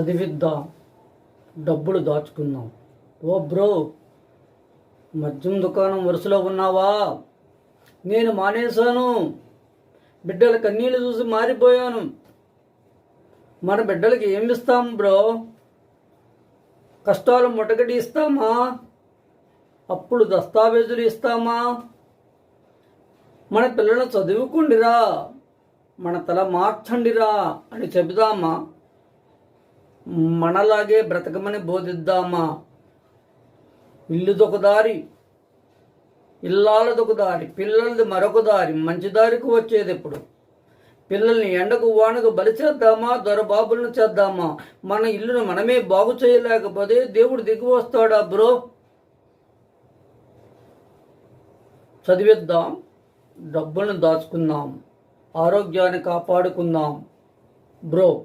చదివిద్దాం? డబ్బులు దాచుకుందాం. ఓ బ్రో మద్యం దుకాణం వరుసలో ఉన్నావా? నేను మానేశాను. బిడ్డల కన్నీళ్ళు చూసి మారిపోయాను. మన బిడ్డలకి ఏమి ఇస్తాం బ్రో? కష్టాలు ముటగడి ఇస్తామా? అప్పుడు దస్తావేజులు ఇస్తామా? మన పిల్లలను చదువుకుండిరా. మన తల మార్చండిరా అని చెబుదామా? మనలాగే బ్రతకమని బోధిద్దామా? ఇల్లుదొక దారి ఇల్లాలదొక దారి పిల్లలది మరొక దారి మంచి దారికి వచ్చేది ఎప్పుడు పిల్లల్ని ఎండకు వానకు బలి చేద్దామా? దొరబాబులను చేద్దామా? మన ఇల్లును మనమే బాగు చేయలేకపోతే దేవుడు దిగి వస్తాడా బ్రో? చదివిద్దాం డబ్బులను దాచుకుందాం ఆరోగ్యాన్ని కాపాడుకుందాం. బ్రో